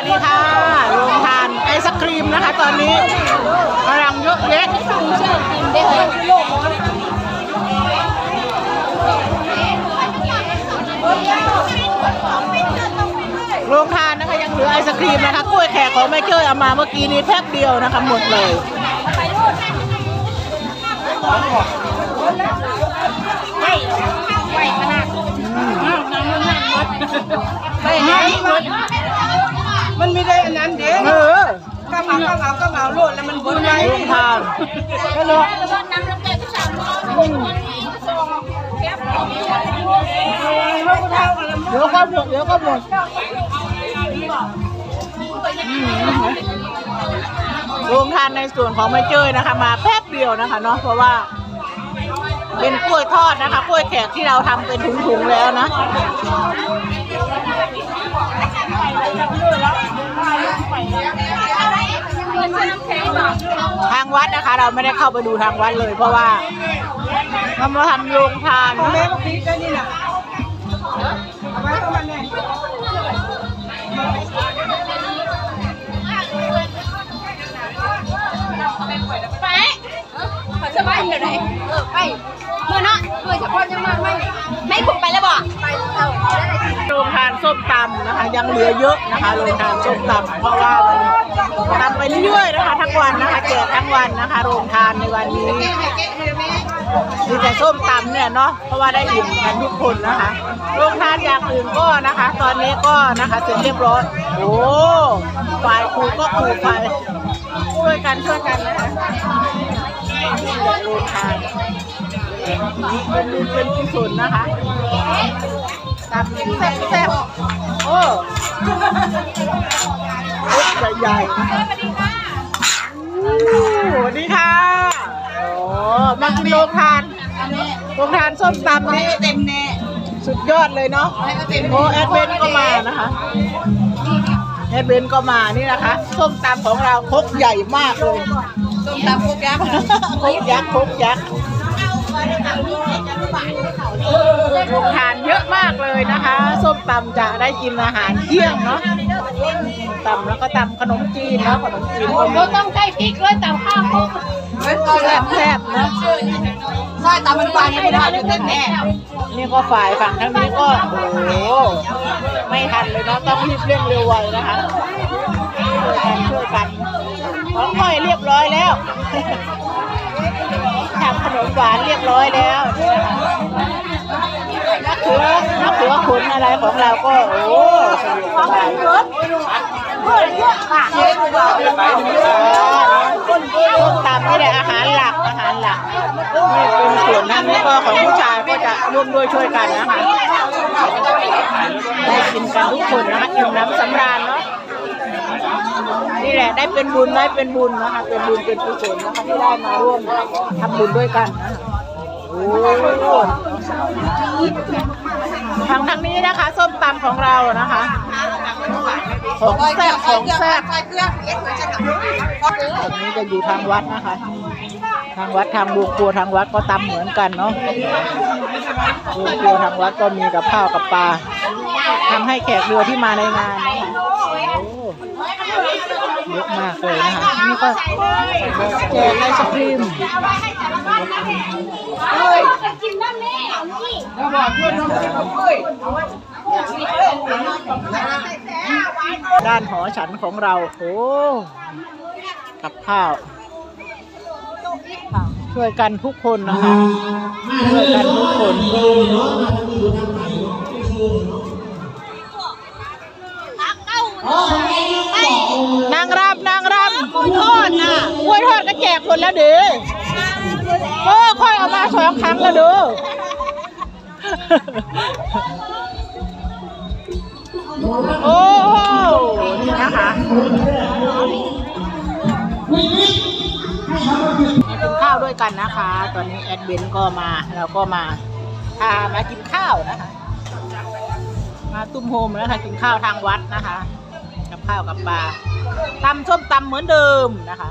วัสดีค่ะโรงทานไอศครีมนะคะ ตอนนี้กำลังเยอะแยะโรงทานนะคะยังเหลือไอศครีมนะคะกล้วยแขกของแม่เจ้ยเอามาเมื่อกี้นี้แป๊บเดียวนะคะหมดเลยไม่ให้มั มันไม่ได้อันนั้นเด้เออก็เหมาก็เหมาก็เหมาโลดแล้วมันบนไว้โรงทานก็เลยเดี๋ยวก็หมดเดี๋ยวก็หมดอืมโรงทานในส่วนของม่เจยนะคะ มาแป๊บเดียวนะคะเนาะเพราะว่า เป็นกล้วยทอดนะคะกล้วยแขกที่เราทำเป็นถุงๆแล้วนะ ทางวัดนะคะ เราไม่ได้เข้าไปดูทางวัดเลย เพราะว่ามันมาทำโรงทานแม่ก็พีกันนี่น่ะเอาไว้ก็มันแน่ย ขอสบายอยู่ไหนเออไปมือเนาะมือเฉพาะยังมาไม่ไม่ผมไปแล้วบ่ไปเอาโรงทานส้มตำนะคะ ยังเหลือเยอะนะคะโรงทานส้มตำเพราะว่ามันทำไปเรื่อยๆนะคะทั้งวันนะคะแจกทั้งวันนะคะ โรงทานในวันนี้มีแต่ส้มตำเนี่ยเนาะเพราะว่าได้อิ่มกันทุกคนนะคะ โรงทานอย่างอื่นก็นะคะ ตอนนี้ก็นะคะเสร็จเรียบร้อยโอ้ฝ่ายครูก็ครูไปช่วยกันช่วยกันนะคะ โรงทานเป็นบุญเป็นกุศลนะคะตำกินแซ่บแซ่บโอ้โอ้ใหญ่ๆนะคะสวัสดีค่ะโอ้มากินโรงทานโรงทานส้มตำนี่เต็มแน่สุดยอดเลยเนาะโอ้แอดเบนก็มานะคะแอดเบนก็มานี่นะคะ ส้มตำของเราครกใหญ่มากเลย ส้มตำพวกยักษ์ครกยักษ์ครกยักษ์ทานเยอะมากเลยนะคะส้มตำจะได้กินอาหารเที่ยงเนาะตำแล้วก็ตำขนมจีนเนาะขนมจีนก็มีเราต้องใช้พริกด้วยแต่ข้าวคลุกเฮ้ยซอยแซ่บแซ่บๆนะซอยตำมันบานยังไม่ได้อยู่เต็มแน่นี่ก็ฝ่ายฝั่งทางนี้ก็โอ้โหไม่ทันเลยเนาะต้องรีบเร่งเร็วไวนะคะช่วยกันช่วยกัน ของค่อยเรียบร้อยแล้วทำขนมหวานเรียบร้อยแล้วมะเขือมะเขือขุนอะไรของเราก็โอ้สะดวกสบายต้มตำนี่แหละอาหารหลักอาหารหลักนี่เป็นส่วนนั้นนี่ก็ของผู้ชายก็จะร่วมด้วยช่วยกันนะคะได้กินกันทุกคนนะคะอิ่มน้ำสำราญเนาะ นี่แหละได้เป็นบุญได้เป็นบุญนะคะ เป็นบุญเป็นกุศลนะคะที่ได้มาร่วมทำบุญด้วยกันนะโอ้ทางทางนี้นะคะ ส้มตำของเรานะคะ ของแซ่บของแซ่บซอยเครื่องเอ็ดมันจะทำตรงนี้จะอยู่ทางวัดนะคะ ทางวัดทางบัวครัวทางวัดก็ตำเหมือนกันเนาะบัวครัวทางวัดก็มีกับข้าวกับปลาทำให้แขกเรือที่มาในงานนะ เยอะมากเลยนะคะ นี่ก็แจกไอศครีมกินน้ำแม่นี่ด้านหอฉันของเราโอ้กับข้าว ช่วยกันทุกคนนะคะช่วยกันทุกคนนางรำนางรำกล้วยทอดนะกล้วยทอดก็ แล้วเด้เออค่อยเอามาสองครั้งแล้วเด้อโอ้โหนี่นะคะกินข้าวด้วยกันนะคะ ตอนนี้แอดเบนก็มาเราก็มาพามากินข้าวนะคะ มาตุ้มโฮมนะคะกินข้าวทางวัดนะคะ กับข้าวกับปลาตำส้มตำเหมือนเดิมนะคะ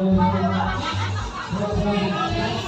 Thank you.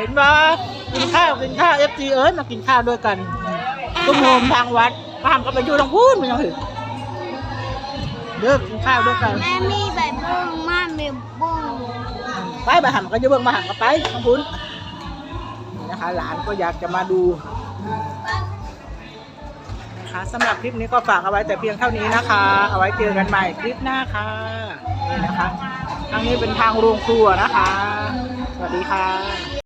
เห็นปะกินข้าวกินข้าวเอฟซีเอิร์ธมากินข้าวด้วยกันตุ้มโฮมทางวัดพามก็ไปอยู่ทางพูนมันยังถึงเลิกกินข้าวด้วยกันแม่มีใบบุ้งมามีบุ้งไปไปหันก็จะเบิ่งมาหันก็ไปทางพุ้นนี่นะคะหลานก็อยากจะมาดูนะคะสำหรับคลิปนี้ก็ฝากเอาไว้แต่เพียงเท่านี้นะคะ เอาไว้เจอกันใหม่คลิปหน้าค่ะนี่นะคะทางนี้เป็นทางโรงครัวนะคะ สวัสดีค่ะ